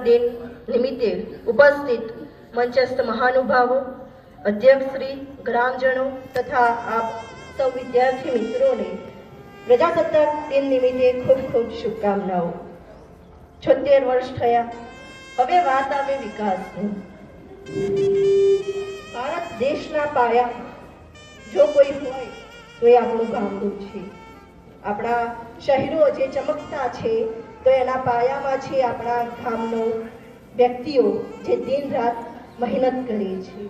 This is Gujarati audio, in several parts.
દિન નિમિત્તે ઉપસ્થિત મંચસ્થ મહાનુભાવો અધ્યક્ષશ્રી ગ્રામજનો તથા આપ સૌ વિદ્યાર્થી મિત્રોને પ્રજાસત્તાક દિન નિમિત્તે ખૂબ ખૂબ શુભકામનાઓ છોતેર વર્ષ થયા હવે વાત આવે વિકાસની ભારત દેશના પાયા. જો કોઈ હોય તો એ આપણું ગામડું છે. આપણા શહેરો જે ચમકતા છે તો એના પાયામાં છે આપણા ગામનો વ્યક્તિઓ જે દિન રાત મહેનત કરે છે.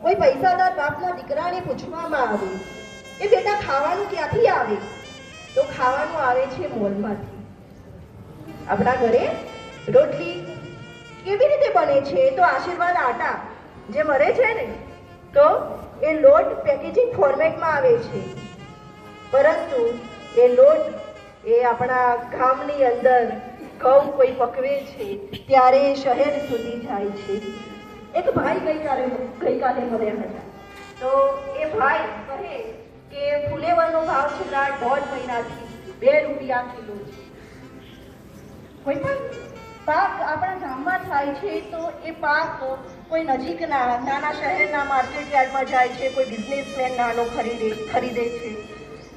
કોઈ પૈસાદાર બાપના દીકરાને પૂછવામાં આવે એ બેટા ખાવાનું ક્યાંથી આવે? તો ખાવાનું આવે છે મોલમાંથી. આપણા ઘરે રોટલી કેવી રીતે બને છે? તો આશીર્વાદ આટા જે મળે છે ને, તો એ લોટ પેકેજિંગ ફોર્મેટમાં આવે છે. પરંતુ એ લોટ એ આપણા ગામની અંદર ઘઉં કોઈ પકવે છે, ત્યારે શહેર સુધી જાય છે. એક ભાઈ ગઈકાલે ગઈકાલે મળ્યા હતા. તો એ ભાઈ કહે કે ફુલેવરનો ભાવ છેલ્લા દોઢ મહિનાથી બે રૂપિયા કિલો છે. કોઈ પણ પાક આપણા ગામમાં થાય છે, તો એ પાક કોઈ નજીકના નાના શહેરના માર્કેટ યાર્ડમાં જાય છે, કોઈ બિઝનેસમેન નાનો ખરીદે ખરીદે છે.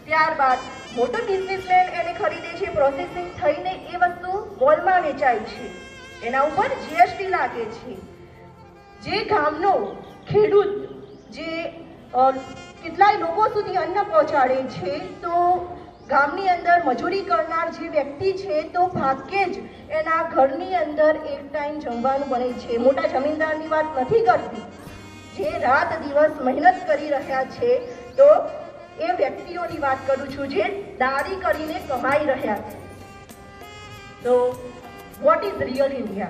ત્યારબાદ મોટો બિઝનેસમેન એને ખરીદે છે પ્રોસેસિંગ થઈને એ વસ્તુ મોલમાં વેચાય છે. એના ઉપર જીએસટી લાગે છે. જે ગામનો ખેડૂત જે કેટલાય લોકો સુધી અન્ન પહોંચાડે છે, તો ગામની અંદર મજૂરી કરનાર જે વ્યક્તિ છે, તો ભાગ્યે જ એના ઘરની અંદર એક ટાઈમ જમવાનું બને છે. મોટા જમીનદારની વાત નથી કરતી. જે રાત દિવસ મહેનત કરી રહ્યા છે, તો વ્યક્તિઓની વાત કરું છું જે દારી કરીને કમાઈ રહ્યા છે તો what is real India?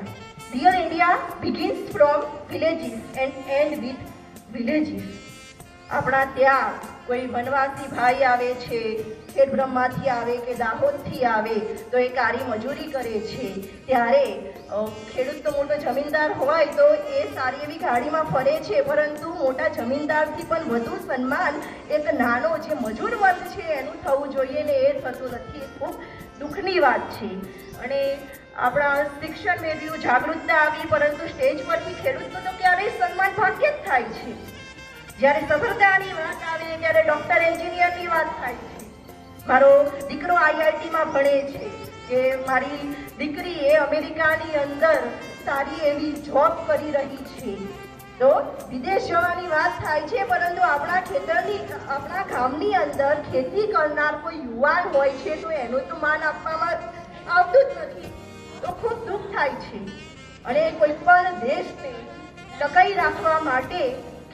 Real India begins from villages and end with villages. આપણા ત્યાં કોઈ વનવાસી ભાઈ આવે છે ખેડબ્રહ્માથી આવે, કે દાહોદથી આવે, તો એ કારી મજૂરી કરે છે. ત્યારે ખેડૂત તો મોટો જમીનદાર હોય તો એ સારી એવી ગાડીમાં ફરે છે, પરંતુ મોટા જમીનદારથી પણ વધુ સન્માન એક નાનો જે મજૂર વર્ગ છે એનું થવું જોઈએ ને એ થતું નથી. ખૂબ દુઃખની વાત છે. અને આપણા શિક્ષણ મેળવ્યું જાગૃતતા આવી, પરંતુ સ્ટેજ પરથી ખેડૂતનું તો ક્યારેય સન્માન ભાગ્ય જ થાય છે. જ્યારે સફળતાની વાત આવે ત્યારે ડોક્ટર એન્જિનિયરની વાત થાય છે. મારો દીકરો આઈઆઈટીમાં ભણે છે કે મારી દીકરી એ અમેરિકાની અંદર સારી એવી જોબ કરી રહી છે. તો વિદેશ જવાની વાત થાય છે, પરંતુ આપણા ખેતરની, આપણા ગામની અંદર ખેતી કરનાર કોઈ યુવાન હોય છે તો એનું તો માન આપવામાં આવતું જ નથી. તો ખૂબ દુઃખ થાય છે. અને કોઈ પણ દેશને ટકાઈ રાખવા માટે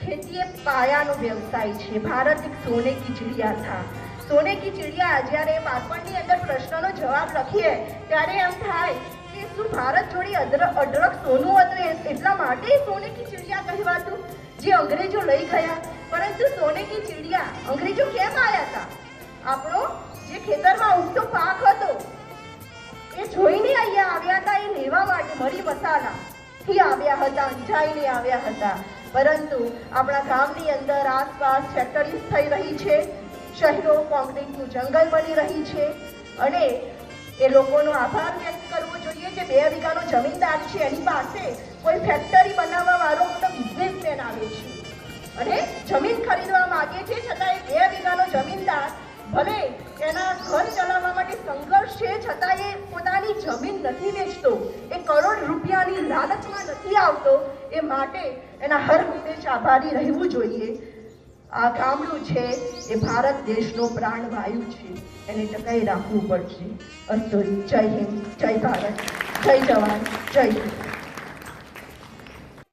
ખેતી એ પાયાનો વ્યવસાય છે. ભારત એક સોને કી ચિડિયા થા. સોને કી ચિડિયા, જ્યારે બાળપણની અંદર પ્રશ્નનો જવાબ લખીએ, ત્યારે એમ થાય કે શું ભારત જોડે અદરક અઢળક સોનું હતું એટલા માટે સોને કી ચિડિયા કહેવાતું, જે અંગ્રેજો લઈ ગયા. પરંતુ સોને કી ચિડિયા અંગ્રેજો કેમ આવ્યા હતા આપણો જે ખેતરમાં ઉગતો પાક હતો, એ જોઈને અહીંયા આવ્યા હતા એ લેવા માટે મરી મસાલા થી આવ્યા હતા, અંજાઈને આવ્યા હતા. પરંતુ આપણા ગામની અંદર આસપાસ ફેક્ટરીઝ થઈ રહી છે. શહેરો કોન્ક્રીટનું જંગલ બની રહી છે અને એ લોકોનો આભાર વ્યક્ત કરવો જોઈએ જે બે વીઘાનો જમીનદાર છે. એની પાસે કોઈ ફેક્ટરી બનાવવા વાળો મોટો બિઝનેસમેન આવે છે. અને જમીન ભલે એના ઘર ચલાવવા માટે સંઘર્ષ છે, છતાં એ પોતાની જમીન નથી વેચતો, એ કરોડ રૂપિયાની લાલચમાં નથી આવતો, એ માટે એના હર હંમેશ આભારી રહેવું જોઈએ. આ ગામડું છે, એ ભારત દેશનો પ્રાણવાયુ છે, એને ટકાઈ રાખવું પડશે. અસ્તુ જય હિન્દ, જય ભારત, જય જવાન, જય કિસાન